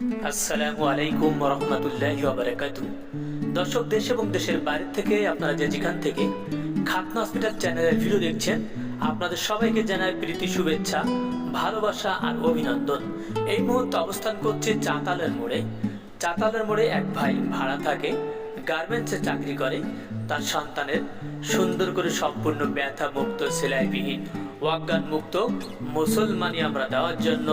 আসসালামু আলাইকুম রহমতুল্লাহি দর্শক, দেশ এবং দেশের বাইরে থেকে আপনারা যে যেখান থেকে খাতনা হসপিটাল চ্যানেলের ভিডিও দেখছেন, আপনাদের সবাইকে জানাই প্রীতি, শুভেচ্ছা, ভালোবাসা আর অভিনন্দন। এই মুহূর্তে অবস্থান করছে চাতালের মোড়ে। চাতালের মোড়ে এক ভাই ভাড়া থাকে, গার্মেন্টসে চাকরি করে। তার সন্তানের সুন্দর করে সম্পূর্ণ ব্যথা মুক্ত সেলাইবিহীন ওয়াজ্ঞান মুক্ত মুসলমানি আমরা দেওয়ার জন্য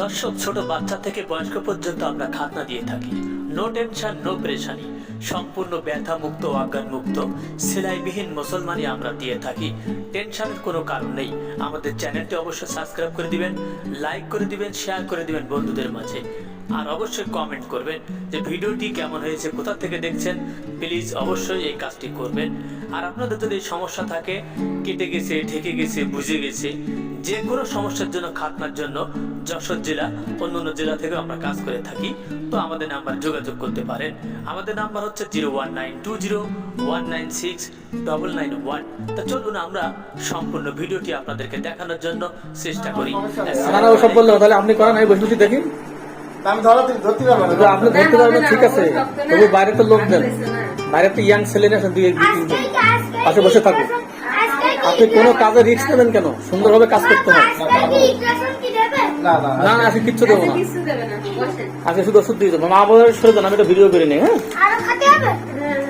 দর্শক, ছোট বাচ্চা থেকে বয়স্ক পর্যন্ত আমরা খাতনা দিয়ে থাকি। নো টেনশন নো প্রেশানি সম্পূর্ণ ব্যথা মুক্ত অজ্ঞান মুক্ত সেলাইবিহীন মুসলমানি আমরা দিয়ে থাকি। টেনশনের কোনো কারণ নেই। আমাদের চ্যানেলটি অবশ্যই সাবস্ক্রাইব করে দিবেন লাইক করে দিবেন শেয়ার করে দিবেন বন্ধুদের মাঝে। আর অবশ্যই কমেন্ট করবেন যে ভিডিওটি কেমন হয়েছে, কোথা থেকে দেখছেন প্লিজ অবশ্যই এই কাজটি করবেন। আর আপনাদের যদি সমস্যা থাকে, কেটে গেছে, ঢেকে গেছে, বুঝে গেছে, যে কোনো সমস্যার জন্য, খাতনার জন্য যশোর জেলা, অন্য অন্য জেলা থেকে আমরা কাজ করে থাকি, তো আমাদের নাম্বার যোগাযোগ করতে পারেন। আমাদের নাম্বার হচ্ছে zero one nine two zero one nine six double nine one. তা চলুন আমরা সম্পূর্ণ ভিডিওটি আপনাদেরকে দেখানোর জন্য চেষ্টা করি। আপনি করেন, আমি বসে দেখি। আমি ধরা ধরতে পারব যদি আপনি ধরতে পারবেন ঠিক আছে। তবু বাইরে তো লোক দেন। বাইরে তো ইয়াং ছেলে আছে দুই দুই তিনজন পাশে বসে থাকুন আপনি কোনো কাজে রিস্ক নেবেন কেন? সুন্দরভাবে কাজ করতে হয়। না না না। না আজকে কিচ্ছু দেবো না। কিছু দেবে না বসেন। আজকে শুধু ওষুধ দিয়ে দেবো। মা বাবার সরে দেন আমি একটা ভিডিও করে নিই হ্যাঁ? আরও খাতে হবে?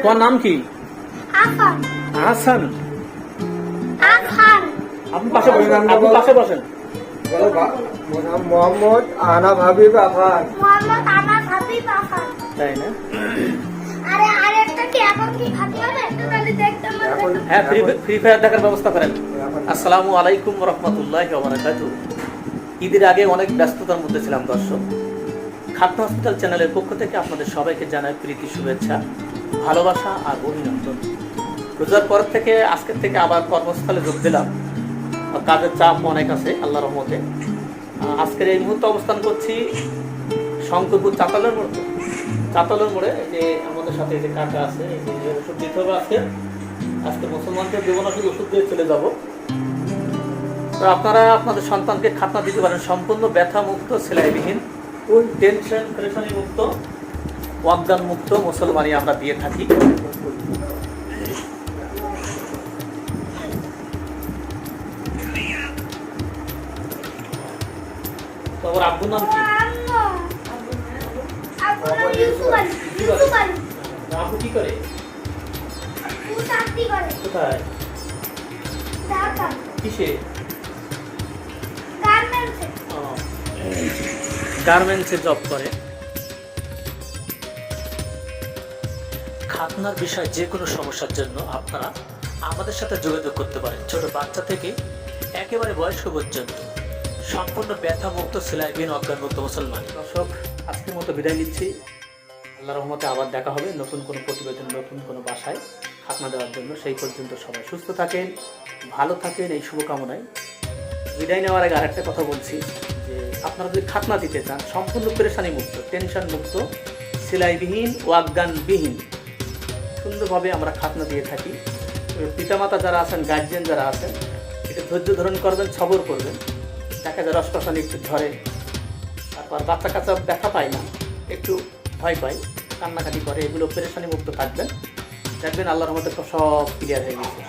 তোমার নাম কি? আফান। হাসান আপনি পাশে বসেন আপনি পাশে বসেন। বলো মোহাম্মদ আনা আফান। মোহাম্মদ হাবিব আফান। তাই না? আরে আরেকটা কি? এখন কি খাতে হবে? তাহলে দেখতে হ্যাঁ ফ্রি ফ্রি ফায়ার দেখার ব্যবস্থা করেন। আসসালামু আলাইকুম রহমতুল্লাহ বারাকাতু। ঈদের আগে অনেক ব্যস্ততার মধ্যে ছিলাম দর্শক। খাতনা হসপিটাল চ্যানেলের পক্ষ থেকে আপনাদের সবাইকে জানাই প্রীতি শুভেচ্ছা ভালোবাসা আর অভিনন্দন। রোজার পর থেকে আজকের থেকে আবার কর্মস্থলে যোগ দিলাম। কাজের চাপ অনেক আছে আল্লাহ রহমতে। আজকের এই মুহূর্তে অবস্থান করছি শঙ্করপুর চাতালের মোড়। চাতালের মোড়ে যে আমাদের সাথে যে কাকা আছে ওষুধ দিতে হবে আজকে। আজকে মুসলমানদের দেবো না, শুধু ওষুধ দিয়ে চলে যাব। তো আপনারা আপনাদের সন্তানকে খাতনা দিতে পারেন, সম্পূর্ণ ব্যথা মুক্ত সেলাইবিহীন টেনশন পরেশানি মুক্ত ওয়াগদান মুক্ত মুসলমানি আমরা দিয়ে থাকি। তোমার আব্বুর নাম কি? আব্বু কি করে? কোথায়? কিসে? গার্মেন্টসে। জব করে। খাতনার বিষয় যে কোনো সমস্যার জন্য আপনারা আমাদের সাথে যোগাযোগ করতে পারেন। ছোট বাচ্চা থেকে একেবারে বয়স্ক পর্যন্ত। সম্পূর্ণ ব্যথা মুক্ত সেলাইবিহীন অজ্ঞান মুক্ত মুসলমান। দর্শক, আজকের মতো বিদায় নিচ্ছি। আল্লাহ রহমতে আবার দেখা হবে নতুন কোনো প্রতিবেদন, নতুন কোনো বাসায় খাতনা দেওয়ার জন্য। সেই পর্যন্ত সবাই সুস্থ থাকেন, ভালো থাকেন, এই শুভকামনায়। বিদায় নেওয়ার আগে আরেকটা কথা বলছি, যে আপনারা যদি খাতনা দিতে চান, সম্পূর্ণ পেরেশানি মুক্ত টেনশন মুক্ত সেলাইবিহীন ওয়াজ্ঞানবিহীন সুন্দরভাবে আমরা খাতনা দিয়ে থাকি। পিতামাতা যারা আছেন গার্জিয়ান যারা আছেন, এটা ধৈর্য ধারণ করবেন, সবর করবেন। দেখা যায় রসকসানি একটু ধরে তারপর বাচ্চা কাচ্চা ব্যথা পায় না, একটু ভয় পায়, কান্নাকাটি করে, এগুলো পেরেশানি মুক্ত থাকবেন দেখবেন আল্লাহর রহমতে সব ক্লিয়ার হয়ে গেছে।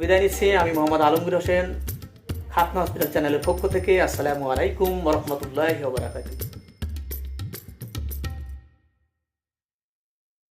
বিদায় নিচ্ছি, আমি মোহাম্মদ আলমগীর হোসেন, খাতনা হসপিটাল চ্যানেলের পক্ষ থেকে আসসালামু আলাইকুম রহমতুল্লাহ বারাকাতুহ।